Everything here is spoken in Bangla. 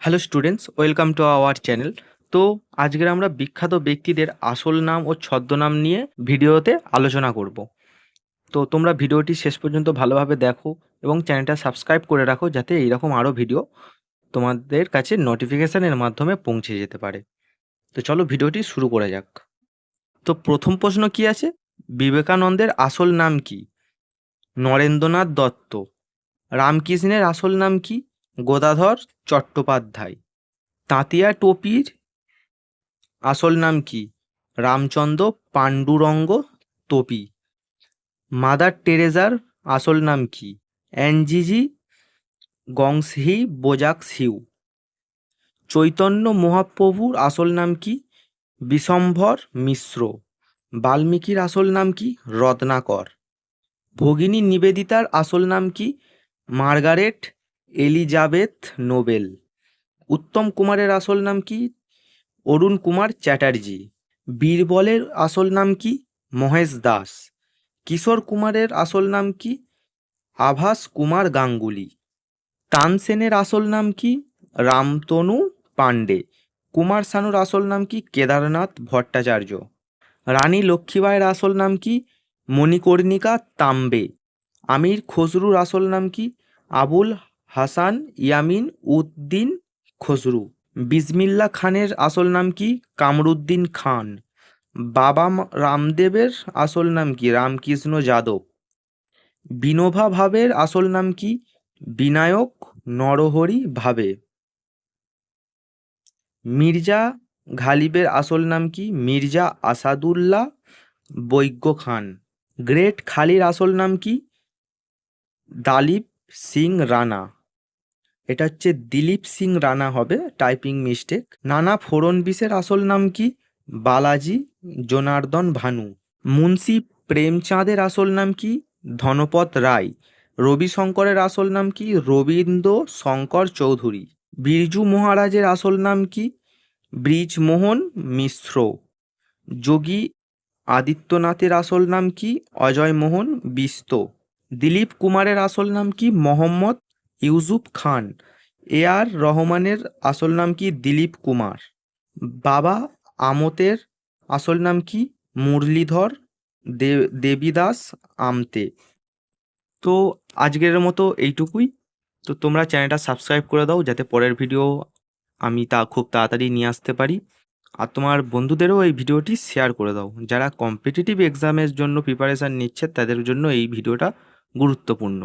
Hello students, welcome to our channel. তো আজকের আমরা বিখ্যাত ব্যক্তিদের আসল নাম ও ছদ্মনাম নিয়ে ভিডিওতে আলোচনা করব। তো তোমরা ভিডিওটি শেষ পর্যন্ত ভালোভাবে দেখো এবং চ্যানেলটা সাবস্ক্রাইব করে রাখো যাতে এইরকম আরও ভিডিও তোমাদের কাছে নোটিফিকেশানের মাধ্যমে পৌঁছে যেতে পারে। তো চলো ভিডিওটি শুরু করা যাক। তো প্রথম প্রশ্ন কি আছে? বিবেকানন্দের আসল নাম কি? নরেন্দ্রনাথ দত্ত। রামকৃষ্ণের আসল নাম কি? গোদাধর চট্টোপাধ্যায়। তাঁতিয়া টোপির আসল নাম কি? রামচন্দ্র পাণ্ডুরঙ্গ তোপি মাদার টেরেজার আসল নাম কি? অ্যানজিজি গংসহি বোজাক সিউ চৈতন্য মহাপ্রভুর আসল নাম কি? বিশম্ভর মিশ্র। বাল্মীকির আসল নাম কি? রত্নাকর। ভগিনী নিবেদিতার আসল নাম কি? Margaret Elizabeth Nobel. উত্তম কুমারের আসল নাম কি? অরুণ কুমার চ্যাটার্জি। বীরবলের আসল নাম কি? মহেশ দাস। কিশোর কুমারের আসল নাম কি? আভাস কুমার গাঙ্গুলি। তানসেনের আসল নাম কি? রামতনু পাণ্ডে। কুমার শানুর আসল নাম কি? কেদারনাথ ভট্টাচার্য। রানী লক্ষ্মীবাইয়ের আসল নাম কি? মণিকর্ণিকা তাম্বে। আমির খসরুর আসল নাম কি? আবুল হাসান, ইয়ামিন, উদ্দিন খসরু বিসমিল্লা খানের আসল নাম কি? কামরুদ্দিন খান। বাবা রামদেবের আসল নাম কি? রামকৃষ্ণ যাদব। বিনোভা ভাবের আসল নাম কি? বিনায়ক নরহরি ভাবে। মির্জা ঘালিবের আসল নাম কি? মির্জা আসাদুল্লাহ বৈজ্ঞ খান। গ্রেট খালির আসল নাম কি? দালিপ সিং রানা। এটা হচ্ছে দিলীপ সিং রানা হবে টাইপিং মিস্টেক নানা ফড়নবিসের আসল নাম কি? বালাজি, জনার্দন ভানু। মুন্সি প্রেমচাঁদের আসল নাম কি? ধনপত রায়। রবিশঙ্করের আসল নাম কি? রবীন্দ্র শঙ্কর চৌধুরী। বিরজু মহারাজের আসল নাম কি? ব্রিজমোহন মিশ্র। যোগী আদিত্যনাথের আসল নাম কি? অজয় মোহন বিস্ত। দিলীপ কুমারের আসল নাম কি? মোহাম্মদ ইউসুফ খান। এ আর রহমানের আসল নাম কি দিলীপ কুমার? বাবা আমতের আসল নাম কি মুরলীধর দেবীদাস আমতে? তো আজকের মতো এইটুকুই। তো তোমরা চ্যানেলটা সাবস্ক্রাইব করে দাও যাতে পরের ভিডিও আমি তা খুব তাড়াতাড়ি নিয়ে আসতে পারি। আর তোমার বন্ধুদেরও এই ভিডিওটি শেয়ার করে দাও। যারা কম্পিটিটিভ এক্সামের জন্য প্রিপারেশান নিচ্ছে তাদের জন্য এই ভিডিওটা গুরুত্বপূর্ণ।